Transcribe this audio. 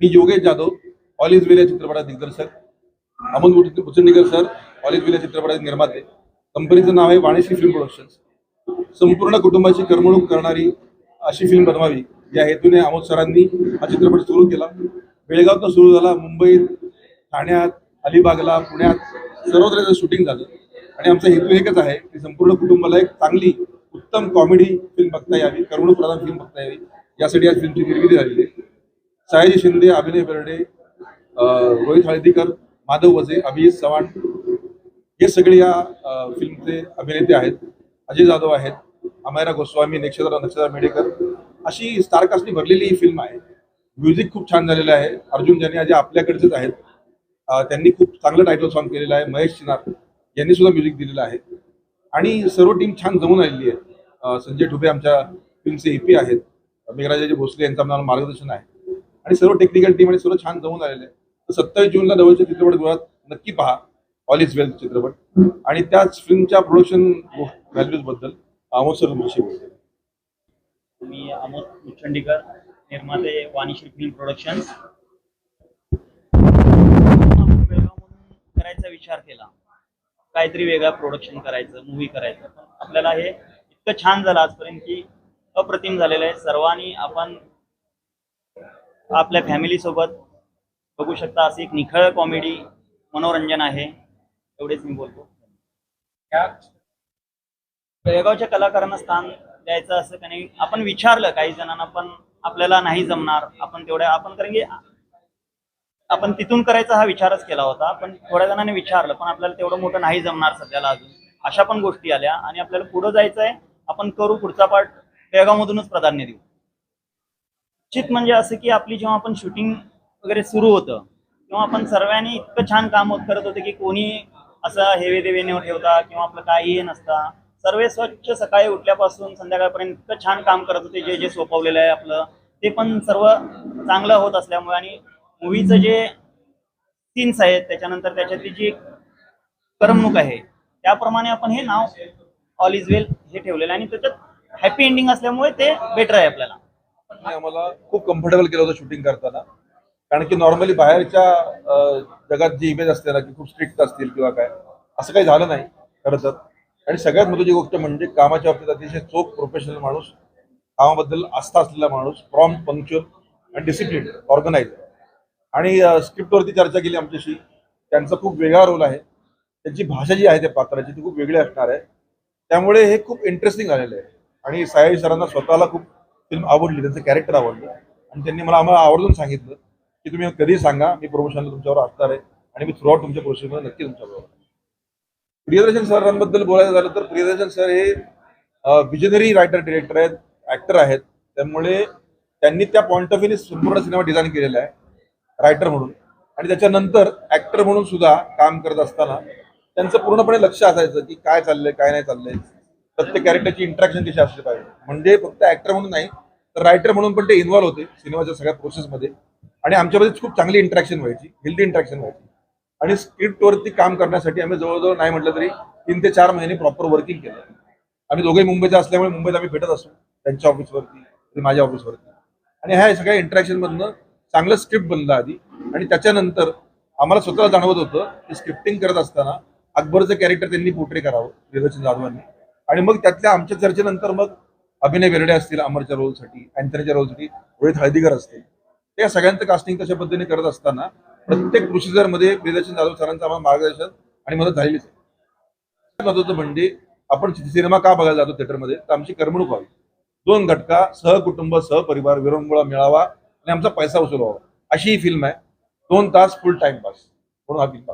Me Yogesh Jadhav all is well या चित्रपटात दिग्दर्शक. Amol Uchandikar sir all is well या चित्रपटाचे निर्माते. कंपनीचं नाव आहे वाणीश्री फिल्म प्रोडक्शन्स संपूर्ण कुटुंबाची करमणूक करणारी अशी फिल्म बनवावी. या हेतूने अमोल सरांनी हा चित्रपट सुरू केला. बेळगावचा सुरू झाला. मुंबईत ठाण्यात अलिबागला पुण्यात सर्वत्र त्याचं शूटिंग झालं. आणि आमचा हेतू एकच आहे की संपूर्ण कुटुंबाला एक चांगली उत्तम कॉमेडी फिल्म बघता यावी करमणूक प्रधान फिल्म बघता यावी. यासाठी या फिल्मची निर्मिती झालेली आहे. सयाजी शिंदे अभिनय बेर्डे अं, रोहित हळदीकर माधव वजे अभिजित चव्हाण हे सगळे या फिल्मचे अभिनेते आहेत. अजय जाधव आहेत. अमायरा गोस्वामी नक्षत्र नक्षत्र मेडेकर. अशी स्टारकास्टनी भरलेली ही फिल्म आहे. म्युझिक खूप छान झालेलं आहे. अर्जुन ज्यांनी आज आपल्याकडचेच आहेत त्यांनी खूप चांगलं टायटल सॉन्ग केलेलं आहे. महेश चिनार यांनी सुद्धा म्युझिक दिलेलं आहे. आणि सर्व टीम छान जमून आलेली आहे. संजय ठुबे आमच्या फिल्मचे एपी आहेत. मेघराजाजी भोसले यांचं आम्हाला मार्गदर्शन आहे. आणि सर्व टेक्निकल टीम आणि सर्व छान जमून आलेले आहे तर सत्तावीस जूनला जवळच्या चित्रपटगृहात नक्की पहा ऑल इज वेल चित्रपट. आणि त्याच फिल्मच्या प्रोडक्शन व्हॅल्यूजबद्दल आमोद सर तुमच्याशी बोलतो मी आमोद मुचंडीकर निर्माते वाणीश्री फिल्म प्रोडक्शन करायचा विचार केला. काहीतरी वेगळा प्रोडक्शन करायचं मूवी करायचं. पण आपल्याला हे इतकं छान झालं आजपर्यंत की अप्रतिम झालेलं आहे. सर्वांनी आपण आपल्या फॅमिली सोबत बघू शकता अशी एक निखळ कॉमेडी मनोरंजन आहे. एवढेच मी बोलतो. बेळगावच्या कलाकारांना स्थान द्यायचं असं का नाही आपण विचारलं काही जणांना पण आपल्याला नाही जमणार. आपण तेवढ्या आपण कारण की आपण तिथून करायचा हा विचारच केला होता. पण थोड्या जणांनी विचारलं पण आपल्याला तेवढं मोठं नाही जमणार सध्याला अजून. अशा पण गोष्टी आल्या आणि आपल्याला पुढं जायचं आहे आपण करू पुढचा पाठ बेळगावमधूनच प्राधान्य देऊ. निश्चित म्हणजे असं की आपली जेव्हा आपण शूटिंग वगैरे सुरू होतं तेव्हा आपण सर्वांनी इतकं छान काम करत होतं की कोणी असं हेवे देवे न ठेवता किंवा आपलं काही नसता. सर्व स्वच्छ सकाळी उठल्यापासून संध्याकाळपर्यंत इतकं छान काम करत होते जे जे सोपवलेलं आहे आपलं ते पण सर्व चांगलं होत असल्यामुळे आणि मूवीचं जे सीन्स आहेत त्याच्यानंतर त्याच्यातली जी करमणूक आहे त्याप्रमाणे आपण हे नाव ऑल इज वेल हे ठेवलेलं आणि त्याच्यात हॅपी एंडिंग असल्यामुळे ते बेटर आहे आपल्याला. आणि आम्हाला खूप कम्फर्टेबल केलं होतं शूटिंग करताना. कारण की नॉर्मली बाहेरच्या जगात जी इमेज असते ना की खूप स्ट्रिक्ट असतील किंवा काय असं काही झालं नाही खरं तर. आणि सगळ्यात महत्वाची गोष्ट म्हणजे कामाच्या बाबतीत अतिशय चोख प्रोफेशनल माणूस कामाबद्दल आस्था असलेला माणूस प्रॉम पंक्च्युअल आणि डिसिप्लिन ऑर्गनाईज आणि स्क्रिप्टवरती चर्चा केली आमच्याशी. त्यांचा खूप वेगळा रोल आहे. त्यांची भाषा जी आहे त्या पात्राची ती खूप वेगळी असणार आहे. त्यामुळे हे खूप इंटरेस्टिंग झालेलं आहे. आणि सायाजी सरांना स्वतःला खूप फिल्म आवडली त्यांचं कॅरेक्टर आवडलं. आणि त्यांनी मला आम्हाला आवर्जून सांगितलं की तुम्ही कधी सांगा मी प्रमोशनला तुमच्यावर असणार आहे आणि मी थ्रूआउट तुमच्या प्रोसेसमध्ये नक्की तुमच्याबरोबर प्रियदर्शन सरांबद्दल बोलायचं झालं तर प्रियदर्शन सर हे विजनरी रायटर डिरेक्टर आहेत ऍक्टर आहेत. त्यामुळे त्यांनी त्या पॉईंट ऑफ व्ह्यूने संपूर्ण सिनेमा डिझाईन केलेला आहे रायटर म्हणून. आणि त्याच्यानंतर ऍक्टर म्हणून सुद्धा काम करत असताना त्यांचं पूर्णपणे लक्ष असायचं की काय चाललंय काय नाही चाललंय. प्रत्येक कॅरेक्टरची इंटरॅक्शन कशी असली पाहिजे. म्हणजे फक्त ऍक्टर म्हणून नाही तर रायटर म्हणून पण ते इन्व्हॉल्व्ह होते सिनेमाच्या सगळ्या प्रोसेसमध्ये आणि आमच्यामध्ये खूप चांगली इंटरॅक्शन व्हायची हेल्दी इंटरॅक्शन व्हायची. आणि स्क्रिप्टवरती काम करण्यासाठी आम्ही जवळजवळ नाही म्हटलं तरी तीन ते चार महिने प्रॉपर वर्किंग केलं. आम्ही दोघे मुंबईचे असल्यामुळे मुंबईत आम्ही भेटत असतो त्यांच्या ऑफिसवरती आणि माझ्या ऑफिसवरती आणि ह्या सगळ्या इंटरॅक्शनमधनं चांगलं स्क्रिप्ट बनलं आधी. आणि त्याच्यानंतर आम्हाला स्वतःला जाणवत होतं की स्क्रिप्टिंग करत असताना अकबरचं कॅरेक्टर त्यांनी पोट्रे करावं प्रियदर्शन जाधवांनी. आणि मग त्यातल्या आमच्या चर्चेनंतर मग अभिनय बेर्डे असतील अमरच्या रोलसाठी अँथनीच्या रोलसाठी रोहित हळदीकर असतील. त्या सगळ्यांचं कास्टिंग कशा पद्धतीने करत असताना प्रत्येक प्रोसिजरमध्ये प्रियदर्शन जाधव सरांचं आम्हाला मार्गदर्शन आणि मदत झालेलीच आहे. महत्वाचं म्हणजे आपण सिनेमा का बघायला जातो थिएटरमध्ये? तर आमची करमणूक व्हावी. दोन घटका सहकुटुंब सहपरिवार विरंगुळा मिळावा आणि आमचा पैसा वसूल व्हावा अशी ही फिल्म आहे. दोन तास फुल टाइम पास म्हणून हा फिल्म